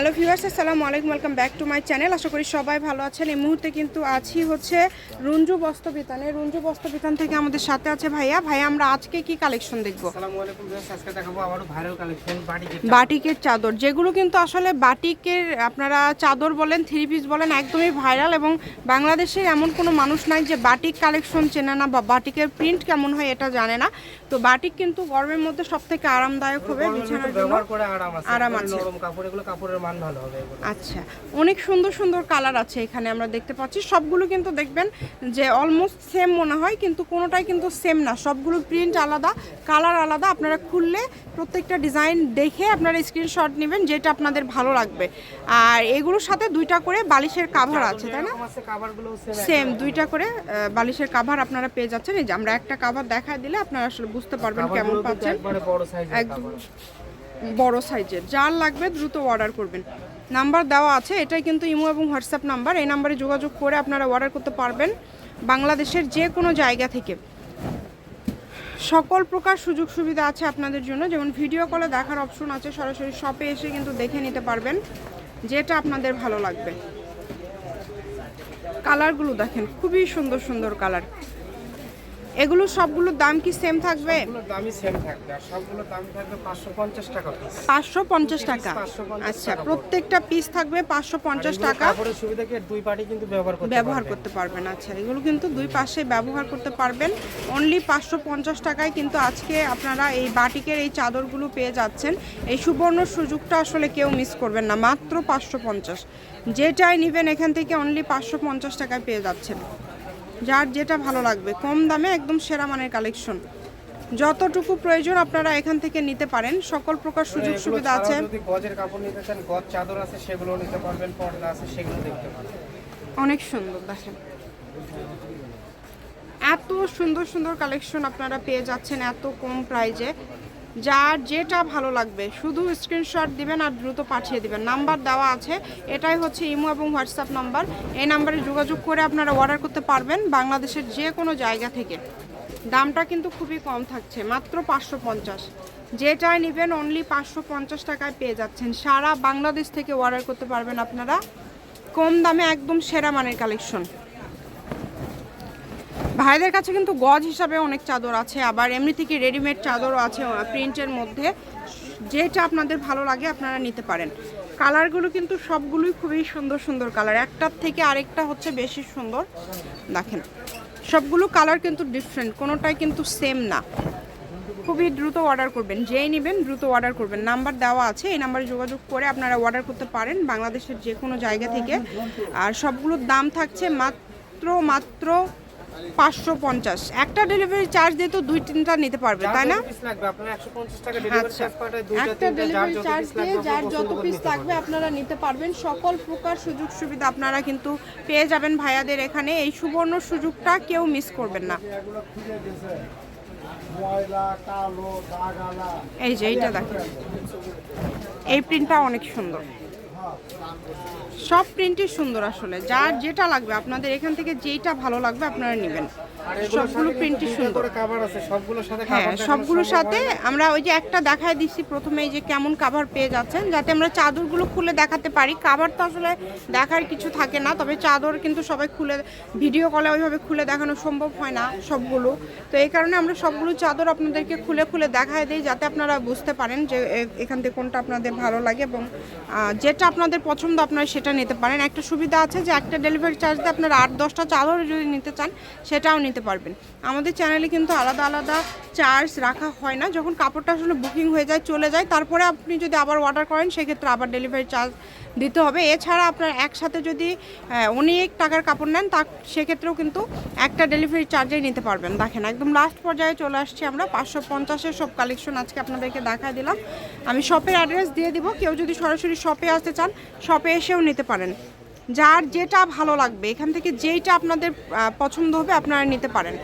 Hello viewers আসসালামু আলাইকুম welcome back to my channel. আশা করি সবাই ভালো আছেন। এই মুহূর্তে কিন্তু আছি হচ্ছে রঞ্জু বস্ত্রবিতানে রঞ্জু বস্ত্রবিতান থেকে আমাদের সাথে আছে ভাইয়া। ভাইয়া আমরা আজকে কি কালেকশন দেখব? আসসালামু আলাইকুম ভিউয়ার্স আজকে দেখাবো আবারও ভাইরাল কালেকশন বাড়ি বাটিকের চাদর যেগুলো কিন্তু আসলে বাটিকের আপনারা চাদর বলেন থ্রি পিস বলেন একদমই ভাইরাল এবং বাংলাদেশের এমন কোনো মানুষ নাই যে বাটিক কালেকশন চেনে না বা বাটিকের প্রিন্ট কেমন হয় এটা জানে না। তো বাটিক কিন্তু গরমের মধ্যে সব থেকে আরামদায়ক হবে বিছানার জন্য। আরাম আছে। কাপড় এগুলো কাপড়ের মান ভালো হবে এগুলো। আচ্ছা অনেক সুন্দর সুন্দর কালার আছে এখানে আমরা দেখতে পাচ্ছি। সবগুলো কিন্তু দেখবেন যে অলমোস্ট সেম মনে হয় কিন্তু কোনোটাই কিন্তু সেম না। সবগুলো প্রিন্ট আলাদা কালার আলাদা। আপনারা খুললে প্রত্যেকটা ডিজাইন দেখে আপনারা স্ক্রিনশট নেবেন যেটা আপনাদের ভালো লাগবে। আর এগুলোর সাথে দুইটা করে বালিশের কাভার আছে তাই না? সেম দুইটা করে বালিশের কাভার আপনারা পেয়ে যাচ্ছেন। এই যে আমরা একটা কাভার দেখায় দিলে আপনারা আসলে বুঝতে পারবেন কেমন পাচ্ছেন। একদম। বড় সাইজের। যার লাগবে দ্রুত অর্ডার করবেন। নাম্বার দেওয়া আছে, এটাই কিন্তু ইমো এবং হোয়াটসঅ্যাপ নাম্বার এই নাম্বারে যোগাযোগ করে আপনারা অর্ডার করতে পারবেন বাংলাদেশের যে কোনো জায়গা থেকে। সকল প্রকার সুযোগ সুবিধা আছে আপনাদের জন্য। যেমন ভিডিও কলে দেখার অপশন আছে, সরাসরি শপে এসে কিন্তু দেখে নিতে পারবেন যেটা আপনাদের ভালো লাগবে। কালারগুলো দেখেন, খুবই সুন্দর সুন্দর কালার এগুলো সবগুলোর দাম কি সেম থাকবে? দামই সেম থাকবে আর সবগুলোর দাম থাকবে 550 টাকা পিস পাঁচশো পঞ্চাশ টাকা? 550 আচ্ছা প্রত্যেকটা পিস থাকবে পাঁচশো পঞ্চাশ টাকা? কাপড়ের সুবিধা কি? দুই পার্টি কিন্তু ব্যবহার করতে ব্যবহার করতে পারবেন আচ্ছা এগুলো কিন্তু দুই পাশে ব্যবহার করতে পারবেন। অনলি পাঁচশো পঞ্চাশ টাকায় কিন্তু আজকে আপনারা এই বাটিকের এই চাদরগুলো পেয়ে যাচ্ছেন। এই সুবর্ণ সুযোগটা আসলে কেউ মিস করবেন না মাত্র পাঁচশো পঞ্চাশ। যেটাই নেবেন এখান থেকে অনলি পাঁচশো পঞ্চাশ টাকায় পেয়ে যাচ্ছেন। যার যেটা ভালো লাগবে। কম দামে একদম সেরা মানের কালেকশন যতটুকু প্রয়োজন আপনারা এখান থেকে নিতে পারেন। সকল প্রকার সুযোগ সুবিধা আছে। যদি গজের কাপড় নিতে চান গজ চাদর আছে সেগুলো নিতে পারবেন পর্দা আছে সেগুলো দেখতে পারবেন। অনেক সুন্দর দেখেন। এত সুন্দর সুন্দর কালেকশন আপনারা পেয়ে যাচ্ছেন এত কম প্রাইজে যার যেটা ভালো লাগবে, শুধু স্ক্রিনশট দিবেন আর দ্রুত পাঠিয়ে দিবেন। নাম্বার দেওয়া আছে, এটাই হচ্ছে ইমো এবং হোয়াটসঅ্যাপ নাম্বার এই নাম্বারে যোগাযোগ করে আপনারা অর্ডার করতে পারবেন বাংলাদেশের যে কোনো জায়গা থেকে। দামটা কিন্তু খুবই কম থাকছে, মাত্র পাঁচশো পঞ্চাশ। যেটাই নেবেন অনলি পাঁচশো পঞ্চাশ টাকায় পেয়ে যাচ্ছেন। সারা বাংলাদেশ থেকে অর্ডার করতে পারবেন আপনারা। কম দামে একদম সেরা মানের কালেকশন ভাইদের কাছে কিন্তু গজ হিসাবে অনেক চাদর আছে, আবার এমনি থেকে রেডিমেড চাদরও আছে প্রিন্টের মধ্যে। যেটা আপনাদের ভালো লাগে আপনারা নিতে পারেন। কালারগুলো কিন্তু সবগুলোই খুবই সুন্দর সুন্দর কালার। একটার থেকে আরেকটা হচ্ছে বেশি সুন্দর। দেখেন, সবগুলো কালার কিন্তু ডিফারেন্ট কোনোটাই কিন্তু সেম না। খুবই দ্রুত অর্ডার করবেন, যেই নেবেন দ্রুত অর্ডার করবেন। নাম্বার দেওয়া আছে, এই নাম্বারে যোগাযোগ করে আপনারা অর্ডার করতে পারেন বাংলাদেশের যে কোনো জায়গা থেকে। আর সবগুলোর দাম থাকছে মাত্র মাত্র পাঁচশো পঞ্চাশ। একটা ডেলিভারি চার্জ দিয়ে তো দুই তিনটা নিতে পারবে তাই না? পিস লাগবে আপনার 150 টাকা ডেলিভারি আচ্ছা। চার্জ পাঠায় দুইটা একটা ডেলিভারি চার্জ দিয়ে যার যত পিস লাগবে আপনারা নিতে পারবেন। সকল প্রকার সুযোগ সুবিধা আপনারা কিন্তু পেয়ে যাবেন ভাইয়াদের এখানে। এই সুবর্ণ সুযোগটা কেউ মিস করবেন না। এই যে এইটা দেখেন। এই প্রিন্টটা অনেক সুন্দর। সব প্রিন্টই সুন্দর আসলে। যার যেটা লাগবে আপনাদের এখান থেকে যেইটা ভালো লাগবে আপনারা নেবেন। সবগুলো প্রিন্টই সুন্দর। কভার আছে সবগুলোর সাথে হ্যাঁ সবগুলোর সাথে আমরা ওই যে একটা দেখায় দিচ্ছি প্রথমে এই যে কেমন কাভার পেয়ে যাচ্ছেন যাতে আমরা চাদরগুলো খুলে দেখাতে পারি। কাভার তো আসলে দেখার কিছু থাকে না তবে চাদর কিন্তু সবাই খুলে ভিডিও কলে ওইভাবে খুলে দেখানো সম্ভব হয় না সবগুলো। তো এই কারণে আমরা সবগুলো চাদর আপনাদেরকে খুলে খুলে দেখায় দিই যাতে আপনারা বুঝতে পারেন যে এখান থেকে কোনটা আপনাদের ভালো লাগে এবং যেটা আপনাদের পছন্দ আপনারা সেটা নিতে পারেন। একটা সুবিধা আছে যে একটা ডেলিভারি চার্জ দিয়ে আপনারা আট, দশটা চাদর যদি নিতে চান, সেটাও নিতে পারবেন। আমাদের চ্যানেলে কিন্তু আলাদা আলাদা চার্জ রাখা হয় না। যখন কাপড়টা আসলে বুকিং হয়ে যায়, চলে যায়, তারপরে আপনি যদি আবার অর্ডার করেন, সেক্ষেত্রে আবার ডেলিভারি চার্জ দিতে হবে। এছাড়া আপনার একসাথে যদি অনেক টাকার কাপড় নেন, তা সেক্ষেত্রেও কিন্তু একটা ডেলিভারি চার্জেই নিতে পারবেন। দেখেন, একদম লাস্ট পর্যায়ে চলে আসছি আমরা। পাঁচশো পঞ্চাশের সব কালেকশন আজকে আপনাদেরকে দেখায় দিলাম। আমি শপের অ্যাড্রেস দিয়ে দিব। কেউ যদি সরাসরি শপে আসতে চান শপে এসেও নিতে পারেন। যার যেটা ভালো লাগবে, এখান থেকে যেইটা আপনাদের পছন্দ হবে, আপনারা নিতে পারেন।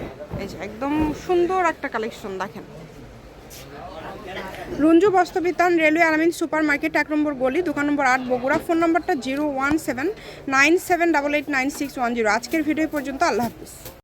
এই যে, একদম সুন্দর একটা কালেকশন দেখেন। Ranju Bastrabitan railway Alamin super market এক নম্বর গলি, দোকান নম্বর আট, বগুড়া। ফোন নম্বরটা zero one seven nine seven double eight nine six one zero. আজকের ভিডিও পর্যন্ত, আল্লাহ হাফিজ।